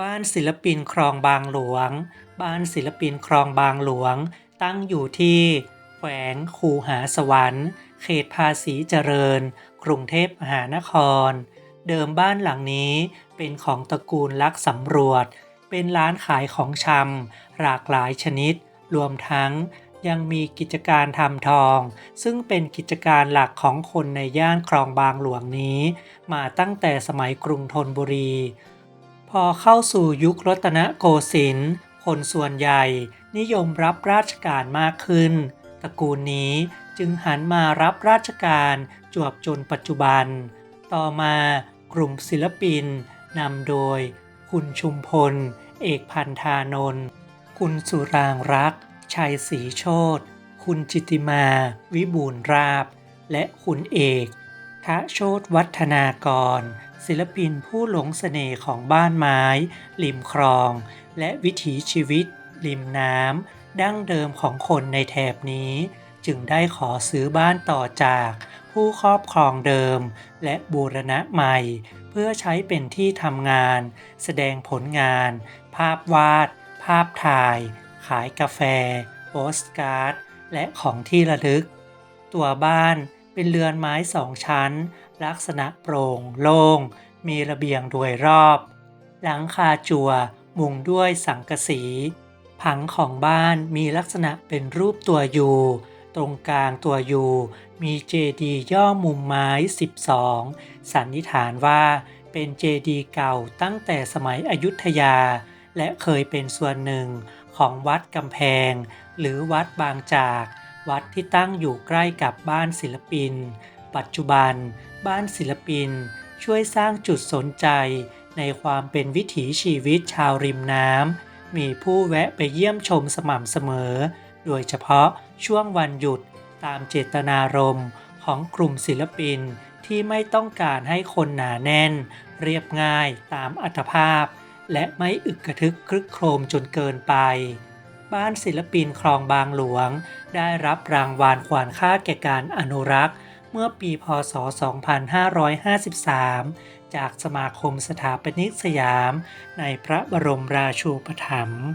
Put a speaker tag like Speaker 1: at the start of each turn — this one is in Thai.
Speaker 1: บ้านศิลปินคลองบางหลวง บ้านศิลปินคลองบางหลวง ตั้งอยู่ที่แขวงคูหาสวรรค์ เขตภาษีเจริญ กรุงเทพมหานคร เดิมบ้านหลังนี้เป็นของตระกูลลักษ์สำรวจ เป็นร้านขายของชำหลากหลายชนิด รวมทั้งยังมีกิจการทำทอง ซึ่งเป็นกิจการหลักของคนในย่านคลองบางหลวงนี้ มาตั้งแต่สมัยกรุงธนบุรี พอเข้าสู่ยุครัตนโกสินทร์คนส่วนใหญ่นิยมรับราชการมากขึ้น ตระกูลนี้จึงหันมารับราชการจวบจนปัจจุบัน ต่อมากลุ่มศิลปินนำโดย คุณชุมพล เอกพันธานนท์คุณสุรางรัก ชัยศรีโชตคุณจิติมา วิบูลราบ และคุณเอกทะโชตวัฒนากร ศิลปินผู้หลงเสน่ห์ของบ้านไม้ ริมคลอง และวิถีชีวิต ริมน้ำดั้งเดิมของคนในแถบนี้ จึงได้ขอซื้อบ้านต่อจากผู้ครอบครองเดิม และบูรณะใหม่ เพื่อใช้เป็นที่ทำงาน แสดงผลงาน ภาพวาด ภาพถ่าย ขายกาแฟ โปสการ์ด และของที่ระลึก ตัวบ้าน เป็นเรือนไม้สองชั้น ลักษณะโปร่งโล่งมีระเบียงโดยรอบ หลังคาจั่วมุงด้วยสังกะสี ผังของบ้านมีลักษณะเป็นรูปตัวยูตรงกลางตัวยูมีเจดีย์ย่อมุมไม้ 12 สันนิษฐานว่าเป็นเจดีย์เก่าตั้งแต่สมัยอยุธยา และเคยเป็นส่วนหนึ่งของวัดกำแพง หรือวัดบางจาก วัดที่ตั้งอยู่ใกล้กับบ้านศิลปิน ปัจจุบัน บ้านศิลปิน ช่วยสร้างจุดสนใจ ในความเป็นวิถีชีวิตชาวริมน้ำมีผู้แวะไปเยี่ยมชมสม่ำเสมอ โดยเฉพาะช่วงวันหยุดตามเจตนารมณ์ของกลุ่มศิลปินที่ไม่ต้องการให้คนหนาแน่น เรียบง่ายตามอัตภาพ และไม่อึกกระทึกครึกโครมจนเกินไป บ้านศิลปินคลองบางหลวง ได้รับรางวัลขวานค่าแก่การอนุรักษ์ เมื่อปีพศ 2553 จากสมาคมสถาปนิกสยาม ในพระบรมราชูปถัมภ์